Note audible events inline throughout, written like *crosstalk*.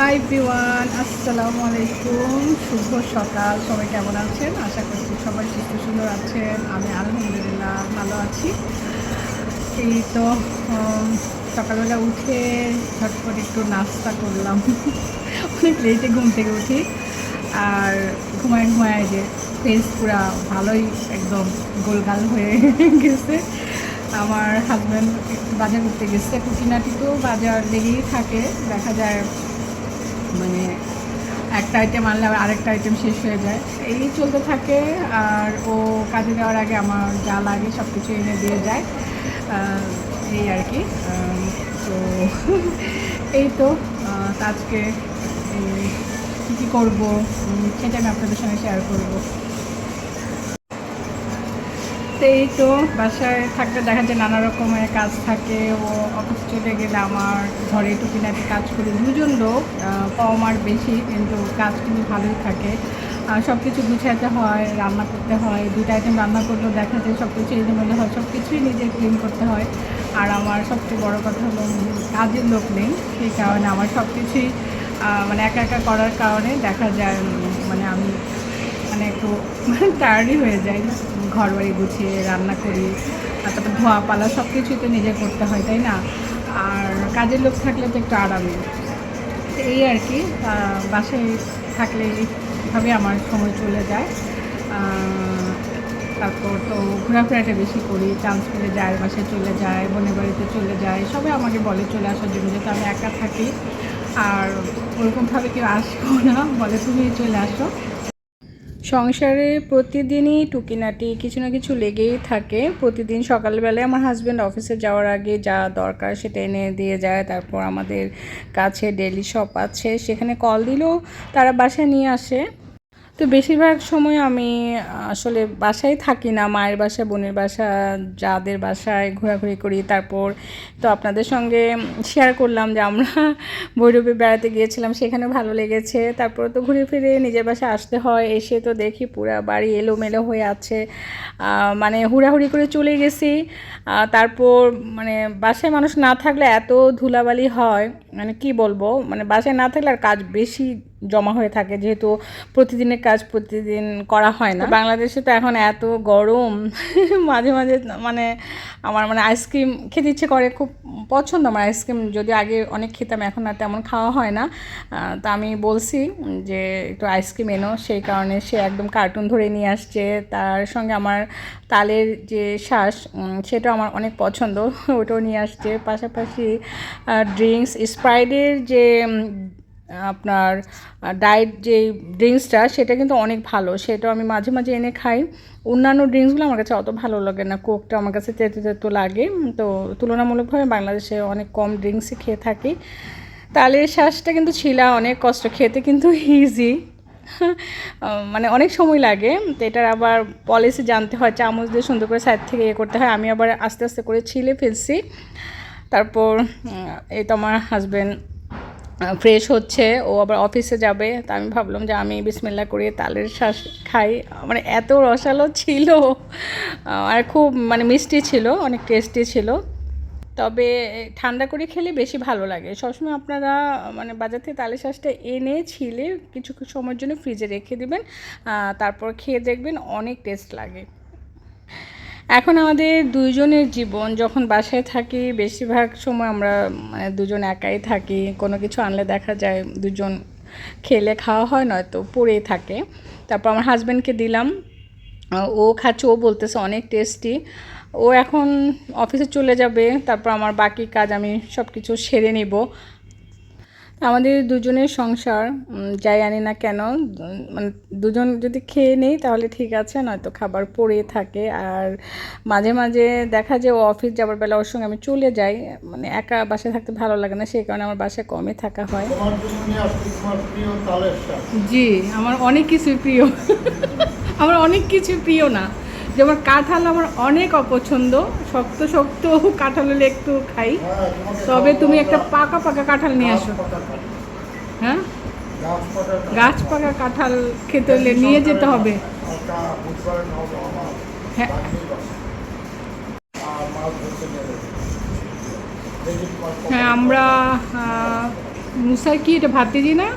High বিওয়ান আসসালামু আলাইকুম। শুভ সকাল। সবাই কেমন আছেন? আশা করছি সবাই সুস্থ সুন্দর আছেন। আমি আলহামদুলিল্লাহ ভালো আছি। এই তো সকালবেলা উঠে ঝটপট একটু নাস্তা করলাম। অনেক লেটে ঘুম থেকে উঠি। আর ঘুমায় ঘুমায় যে ফেস পুরা ভালোই একদম গোলগাল হয়ে *laughs* গেছে। আমার হাজব্যান্ড বাজার করতে গেছে। খুঁটিনাটি তো বাজার লেগেই থাকে। দেখা যায় মানে একটা আইটেম আনলে আরেকটা আইটেম শেষ হয়ে যায়। এই চলতে থাকে আর ও কাজে দেওয়ার আগে আমার যা লাগে সব কিছু এনে দিয়ে যায়। এই আর কি। তো *laughs* এই তো আজকে কী কী করব সেটা আমি আপনাদের সঙ্গে শেয়ার করব। এই তো বাসায় থাকতে দেখা যায় নানা রকমের কাজ থাকে। ও অফিস চলে গেলে আমার ঘরে টুকিনাটি কাজ করি। দুজন লোক কম আর বেশি, কিন্তু কাজ কিন্তু ভালোই থাকে। সব কিছু গুছাতে হয়, রান্না করতে হয়। দুটো আইটেম রান্না করলেও দেখা যায় সব কিছু এলোমেলো হয় সব কিছুই নিজে ক্লিন করতে হয়। আর আমার সবচেয়ে বড় কথা হলো কাজের লোক নেই। সেই কারণে আমার সব কিছুই মানে একা একা করার কারণে দেখা যায় মানে আমি মানে একটু *laughs* টায়ার্ডই হয়ে যায় ঘর বাড়ি গুছিয়ে, রান্না করি, তারপর ধোয়া পালা সব কিছুই তো নিজে করতে হয়, তাই না? আর কাজের লোক থাকলে তো একটু আরামে এই আর কি বাসায় থাকলে এইভাবে আমার সময় চলে যায়। তারপর তো ঘোরাফেরাটা বেশি করি চান্স পেলে যায় বাসায় চলে যায় বোনের বাড়িতে চলে যায় সবাই আমাকে বলে চলে আসার জন্য, যেহেতু আমি একা থাকি। আর ওরকমভাবে কেউ আসব না, বলে তুমি চলে আসো। সংসারে প্রতিদিনই টুকিনাটি কিছু না কিছু লেগেই থাকে। প্রতিদিন সকালবেলায় আমার হাজব্যান্ড অফিসে যাওয়ার আগে যা দরকার সেটা এনে দিয়ে যায়। তারপর আমাদের কাছে ডেলি শপ আছে। সেখানে কল দিলেও তারা বাসায় নিয়ে আসে। তো বেশিরভাগ সময় আমি, আসলে বাসায় থাকি না, মায়ের বাসা, বোনের বাসা, যাদের বাসায় ঘোরাঘুরি করি। তারপর তো আপনাদের সঙ্গে শেয়ার করলাম যে আমরা *laughs* ভৈরবে বেড়াতে গিয়েছিলাম, সেখানে ভালো লেগেছে। তারপর তো ঘুরে ফিরে নিজের বাসায় আসতে হয়, এসে তো দেখি পুরা বাড়ি এলোমেলো হয়ে আছে। মানে হুড়াহুড়ি করে চলে গেছি। তারপর মানে বাসায় মানুষ না থাকলে এত ধুলাবালি হয় মানে কি বলব? মানে বাসায় না থাকলে আর কাজ বেশি জমা হয়ে থাকে, যেহেতু প্রতিদিনের কাজ প্রতিদিন করা হয় না। বাংলাদেশে তো এখন এত গরম, *laughs* মাঝে মাঝে মানে আমার মানে আইসক্রিম খেতে ইচ্ছে করে, খুব পছন্দ আমার আইসক্রিম যদি আগে অনেক খেতাম, এখন আর তেমন খাওয়া হয় না। তা আমি বলছি যে একটু আইসক্রিম এনো, সেই কারণে সে একদম কার্টুন ধরে নিয়ে আসছে। তার সঙ্গে আমার তালের যে শ্বাস সেটা আমার অনেক পছন্দ। *laughs* ওটাও নিয়ে আসছে। পাশাপাশি ড্রিঙ্কস স্প্রাইডের যে আপনার ডায়েট যে ড্রিঙ্কসটা সেটা কিন্তু অনেক ভালো। সেটাও আমি মাঝে মাঝে এনে খাই। অন্যান্য ড্রিঙ্কসগুলো আমার কাছে অত ভালো লাগে না। কোকটা আমার কাছে তেতো তেতো লাগে। তো তুলনামূলকভাবে বাংলাদেশে অনেক কম ড্রিঙ্কসই খেয়ে থাকি। তালের শ্বাসটা কিন্তু ছিলা, অনেক কষ্ট। খেতে কিন্তু ইজি *laughs* মানে অনেক সময় লাগে। তো এটার আবার পলিসি জানতে হয়। চামচ দিয়ে সুন্দর করে সাইড থেকে ইয়ে করতে হয়। আমি আবার আস্তে আস্তে করে ছিলে ফেলছি। তারপর এই তো আমার হাজব্যান্ড ফ্রেশ হচ্ছে, ও আবার অফিসে যাবে। তা আমি ভাবলাম যে আমি বিসমিল্লা করে তালের শ্বাস খাই। মানে এত রসালো ছিল। আর খুব মানে মিষ্টি ছিল, অনেক টেস্টি ছিল। তবে ঠান্ডা করে খেলে বেশি ভালো লাগে। সবসময় আপনারা মানে বাজার থেকে তালের শ্বাসটা এনে ছিলে কিছু সময়ের জন্য ফ্রিজে রেখে দিবেন। তারপর খেয়ে দেখবেন অনেক টেস্ট লাগে। এখন আমাদের দুইজনের জীবন, যখন বাসায় থাকি, বেশিরভাগ সময় আমরা মানে দুজন একাই থাকি। কোনো কিছু আনলে দেখা যায় দুজন খেলে খাওয়া হয়, নয়তো পড়েই থাকে। তারপর আমার হাজব্যান্ডকে দিলাম। ও খাচ্ছে, ও বলতেছে অনেক টেস্টি ও এখন অফিসে চলে যাবে। তারপর আমার বাকি কাজ আমি সব কিছু সেরে নিব। আমাদের দুজনের সংসার যাই আনি না কেন মানে দুজন যদি খেয়ে নেই তাহলে ঠিক আছে নয়তো খাবার পড়ে থাকে। আর মাঝে মাঝে দেখা যায় ও অফিস যাবার বেলা ওর সঙ্গে আমি চলে যাই মানে একা বাসায় থাকতে ভালো লাগে না সেই কারণে আমার বাসায় কমে থাকা হয়। জি আমার অনেক কিছু প্রিয়। *laughs* আমার অনেক কিছু প্রিয় না। যেমন কাঁঠাল আমার অনেক অপছন্দ শক্ত শক্ত কাঁঠাল হলে একটু খাই। তবে তুমি একটা পাকা পাকা কাঁঠাল নিয়ে আসো। হ্যাঁ? গাছ পাকা কাঁঠাল। খেতে হলে নিয়ে যেতে হবে। হ্যাঁ। হ্যাঁ আমরা মুসার কি এটা ভাতিজি না?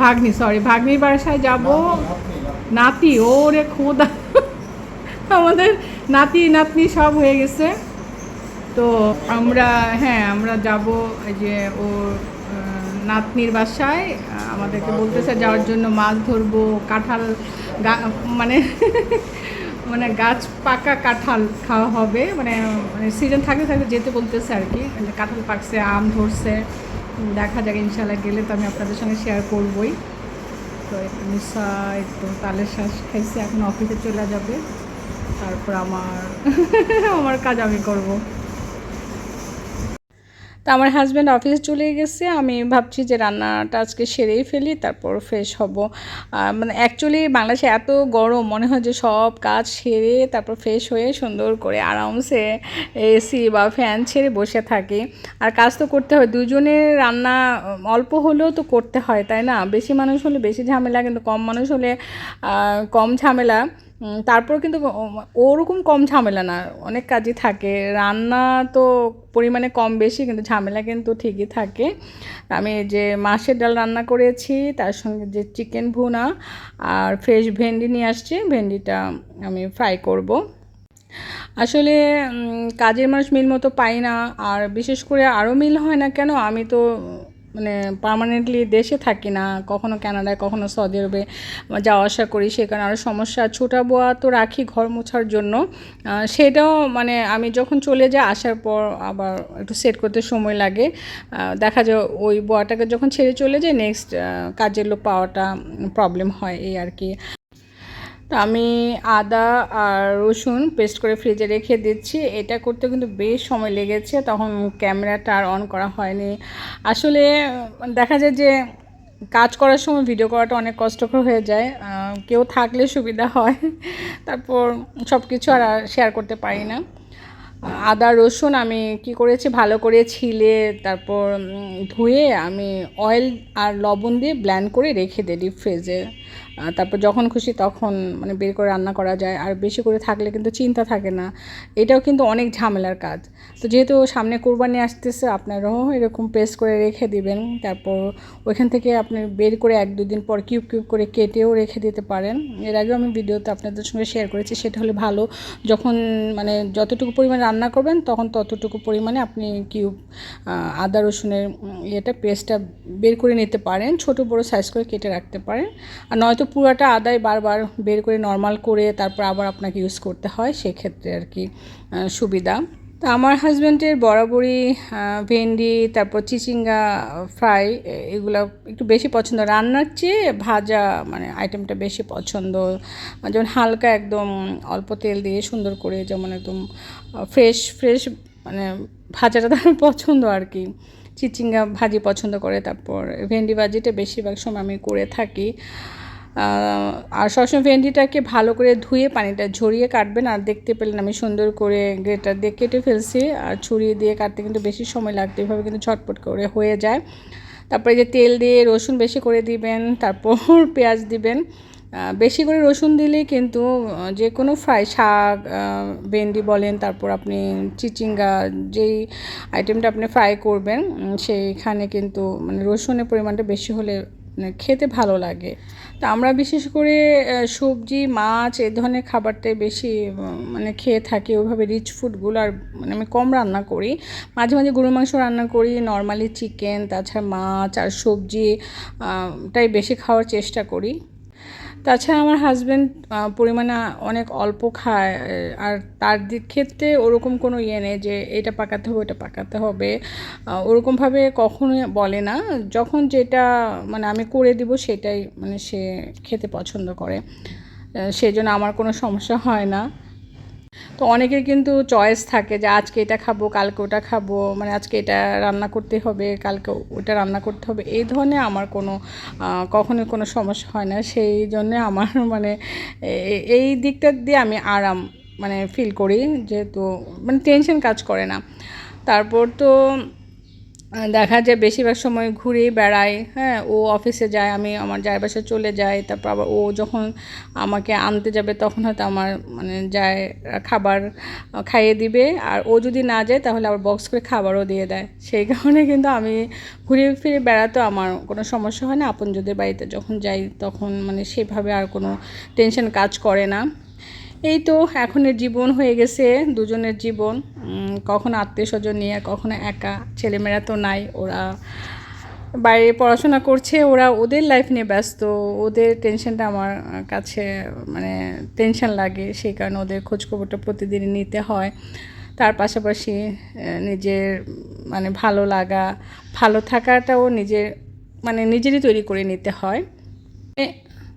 ভাগ্নি। সরি ভাগ্নির বাসায় যাব। নাতি ওরে খোদা। আমাদের নাতি, নাতনি সব হয়ে গেছে। তো আমরা হ্যাঁ আমরা যাব যে ও নাতনির বাসায়। আমাদেরকে বলতেছে যাওয়ার জন্য মাছ ধরবো, কাঁঠাল মানে *laughs* মানে গাছ পাকা কাঁঠাল খাওয়া হবে। মানে মানে সিজন থাকতে থাকতে যেতে বলতেছে আর কি। কাঁঠাল পাকছে, আম ধরছে। দেখা যাক ইনশাল্লাহ গেলে তো আমি আপনাদের সঙ্গে শেয়ার করবই। তো নিশা একটু তালের শ্বাস খাইছে, এখন অফিসে চলে যাবে। তারপর আমার *laughs* আমার কাজ আমি করব। তো আমার হাজব্যান্ড অফিসে চলে গেছে। আমি ভাবছি যে রান্নাটা আজকে সেরেই ফেলি, তারপর ফ্রেশ হব। মানে অ্যাকচুয়ালি বাংলাদেশে এত গরম, মনে হয় যে সব কাজ সেরে তারপর ফ্রেশ হয়ে সুন্দর করে আরামসে এসি বা ফ্যান ছেড়ে বসে থাকি। আর কাজ তো করতে হয়, দুজনের রান্না অল্প হলেও তো করতে হয়, তাই না? বেশি মানুষ হলে বেশি ঝামেলা, কিন্তু কম মানুষ হলে কম ঝামেলা। তারপর কিন্তু ওরকম কম ঝামেলা না, অনেক কাজই থাকে। রান্না তো পরিমাণে কম বেশি, কিন্তু ঝামেলা কিন্তু ঠিকই থাকে। আমি যে মাছের ডাল রান্না করেছি, তার সঙ্গে যে চিকেন ভুনা আর ফ্রেশ ভেন্ডি নিয়ে আসছি, ভেন্ডিটা আমি ফ্রাই করব। আসলে কাজের মানুষ মিল মতো পাই না, আর বিশেষ করে আরও মিল হয় না কেন, আমি তো পার্মানেন্টলি দেশে থাকি না, কখনো কানাডায় কখনো সৌদি আরবে যাওয়া আসা করি সেখানে আরও সমস্যা। ছোটা বোয়া তো রাখি ঘর মোছার জন্য। সেটাও মানে আমি যখন চলে যাই, আসার পর আবার একটু সেট করতে সময় লাগে। দেখা যায় ওই বোয়াটাকে যখন ছেড়ে চলে যায় নেক্সট কাজের লোক পাওয়াটা প্রবলেম হয়, এই আর কি। তো আমি আদা আর রসুন পেস্ট করে ফ্রিজে রেখে দিচ্ছি। এটা করতে কিন্তু বেশ সময় লেগেছে, তখন ক্যামেরাটা আর অন করা হয়নি। আসলে, দেখা যায় যে কাজ করার সময় ভিডিও করাটা অনেক কষ্টকর হয়ে যায়। কেউ থাকলে সুবিধা হয়, তারপর সব কিছু আর শেয়ার করতে পারি না। আদা, রসুন আমি কি করেছি, ভালো করে ছিলে, তারপর ধুয়ে আমি অয়েল আর লবণ দিয়ে ব্ল্যান্ড করে রেখে দিই ডিপ ফ্রিজে তারপর যখন খুশি তখন মানে বের করে রান্না করা যায়। আর বেশি করে থাকলে কিন্তু চিন্তা থাকে না। এটাও কিন্তু অনেক ঝামেলার কাজ। তো যেহেতু সামনে কোরবানি আসতেছে, আপনারাও এরকম পেস্ট করে রেখে দিবেন। তারপর ওইখান থেকে আপনি বের করে এক দুদিন পর কিউব কিউব করে কেটেও রেখে দিতে পারেন। এর আগেও আমি ভিডিওতে আপনাদের সঙ্গে শেয়ার করেছি, সেটা হলে ভালো। যখন মানে যতটুকু পরিমাণে রান্না করবেন, তখন ততটুকু পরিমাণে আপনি কিউব আদা রসুনের ইয়েটা পেস্টটা বের করে নিতে পারেন, ছোট বড় সাইজ করে কেটে রাখতে পারেন। আর নয়তো পুরাটা আদায় বারবার বের করে নর্মাল করে তারপর আবার আপনাকে ইউজ করতে হয়, সেক্ষেত্রে আর কি সুবিধা। তো আমার হাজব্যান্ডের বরাবরই ভেন্ডি, তারপর চিচিঙ্গা, ফ্রাই এগুলো একটু বেশি পছন্দ। রান্নার চেয়ে ভাজা মানে আইটেমটা বেশি পছন্দ। যেমন হালকা একদম অল্প তেল দিয়ে সুন্দর করে যেমন একদম ফ্রেশ ফ্রেশ মানে ভাজাটা তার পছন্দ আর কি। চিচিঙ্গা ভাজি পছন্দ করে, তারপর ভেন্ডি ভাজিটা বেশিরভাগ সময় আমি করে থাকি। আর সবসময় ভেন্ডিটাকে ভালো করে ধুয়ে পানিটা ঝরিয়ে কাটবেন। আর দেখতে পেলেন আমি সুন্দর করে গ্রেটার দিয়ে কেটে ফেলছি। আর ছুরি দিয়ে কাটতে কিন্তু বেশি সময় লাগতো। এভাবে কিন্তু ঝটপট করে হয়ে যায়। তারপরে যে তেল দিয়ে রসুন বেশি করে দিবেন, তারপর *laughs* পেঁয়াজ দিবেন। বেশি করে রসুন দিলে কিন্তু যে কোনো ফ্রাই, শাক ভেন্ডি বলেন, তারপর আপনি চিচিঙ্গা, যেই আইটেমটা আপনি ফ্রাই করবেন সেইখানে কিন্তু মানে রসুনের পরিমাণটা বেশি হলে খেতে ভালো লাগে। তা আমরা বিশেষ করে সবজি, মাছ এ ধরনের খাবারটাই বেশি মানে খেয়ে থাকি। ওইভাবে রিচ ফুডগুলো আর মানে আমি কম রান্না করি। মাঝে মাঝে গরু মাংস রান্না করি নর্মালি চিকেন তাছাড়া মাছ আর সবজি টাই বেশি খাওয়ার চেষ্টা করি। তাছাড়া আমার হাজব্যান্ড পরিমাণে অনেক অল্প খায় আর তার দিক ক্ষেত্রে ওরকম কোনো ইয়ে নেই যে এটা পাকাতে হবে, ওটা পাকাতে হবে। ওরকমভাবে কখনো বলে না। যখন যেটা মানে আমি করে দিব সেটাই মানে সে খেতে পছন্দ করে। সেজন্য আমার কোনো সমস্যা হয় না। তো অনেকের কিন্তু চয়েস থাকে যে আজকে এটা খাব, কালকে ওটা খাব মানে আজকে এটা রান্না করতে হবে, কালকে ওটা রান্না করতে হবে। এই ধরনের আমার কোনো কখনো কোনো সমস্যা হয় না। সেই জন্যে আমার *laughs* মানে এই দিকটা দিয়ে আমি আরাম মানে ফিল করি, যেহেতু মানে টেনশন কাজ করে না। তারপর তো দেখা যায় বেশিরভাগ সময় ঘুরেই বেড়াই হ্যাঁ ও অফিসে যায়, আমি আমার জায়ের বাসায় চলে যাই, তারপর আবার ও যখন আমাকে আনতে যাবে তখন হয়তো আমার মানে যায় খাবার খাইয়ে দিবে, আর ও যদি না যায় তাহলে আবার বক্স করে খাবারও দিয়ে দেয়। সেই কারণে কিন্তু আমি ঘুরে ফিরে বেড়াতে আমার কোনো সমস্যা হয় না। আপনজনদের বাড়িতে যখন যাই তখন মানে সেভাবে আর কোনো টেনশন কাজ করে না। এই তো এখনের জীবন হয়ে গেছে, দুজনের জীবন। কখনো আত্মীয় স্বজন নিয়ে, কখনো একা, ছেলেমেয়েরা তো নাই, ওরা বাইরে পড়াশোনা করছে, ওরা ওদের লাইফ নিয়ে ব্যস্ত। ওদের টেনশনটা আমার কাছে মানে টেনশন লাগে, সেই কারণে ওদের খোঁজখবরটা প্রতিদিন নিতে হয়। তার পাশাপাশি নিজের মানে ভালো লাগা, ভালো থাকাটাও নিজের মানে নিজেরই তৈরি করে নিতে হয়।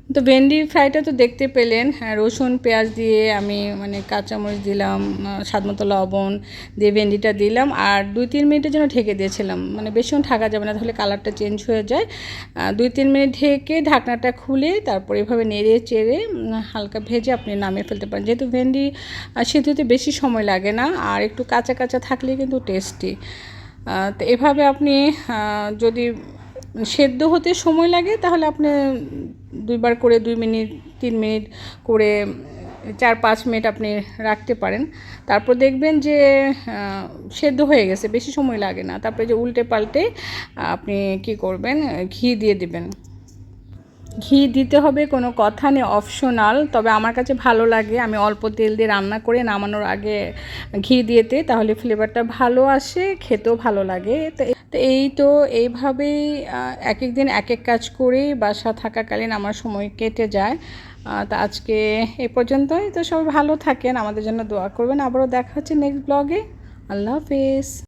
তো ভেন্ডি ফ্রাইটা তো দেখতে পেলেন। হ্যাঁ রসুন পেঁয়াজ দিয়ে আমি মানে কাঁচামরিচ দিলাম আহ, স্বাদমতো লবণ দিয়ে ভেন্ডিটা দিলাম আর দুই তিন মিনিটের জন্য ঢেকে দিয়েছিলাম। মানে বেশিক্ষণ ঢাকা যাবে না তাহলে কালারটা চেঞ্জ হয়ে যায়। দুই তিন মিনিট ঢেকে ঢাকনাটা খুলে তারপর এভাবে নেড়ে চেড়ে হালকা ভেজে আপনি নামিয়ে ফেলতে পারেন। যেহেতু ভেন্ডি আহ, সিদ্ধতে বেশি সময় লাগে না আর একটু কাঁচা কাঁচা থাকলে কিন্তু টেস্টি তো এভাবে আপনি যদি সেদ্ধ হতে সময় লাগে, তাহলে আপনি দুইবার করে দুই মিনিট, তিন মিনিট করে চার পাঁচ মিনিট আপনি রাখতে পারেন। তারপর দেখবেন যে সেদ্ধ হয়ে গেছে, বেশি সময় লাগে না। তারপরে যে উল্টে পাল্টে আপনি কি করবেন, ঘি দিয়ে দিবেন। ঘি দিতে হবে, কোনো কথা নেই অপশনাল তবে আমার কাছে ভালো লাগে, আমি অল্প তেল দিয়ে রান্না করে নামানোর আগে ঘি দিয়েতে, তাহলে ফ্লেভারটা ভালো আসে, খেতেও ভালো লাগে। তো তো এই তো এইভাবেই এক এক দিন এক এক কাজ করেই বাসা থাকাকালীন আমার সময় কেটে যায়। তা আজকে এ পর্যন্তই। তো সবাই ভালো থাকেন, আমাদের জন্য দোয়া করবেন। আবারও দেখা হচ্ছে নেক্সট ব্লগে। আল্লাহ হাফিজ।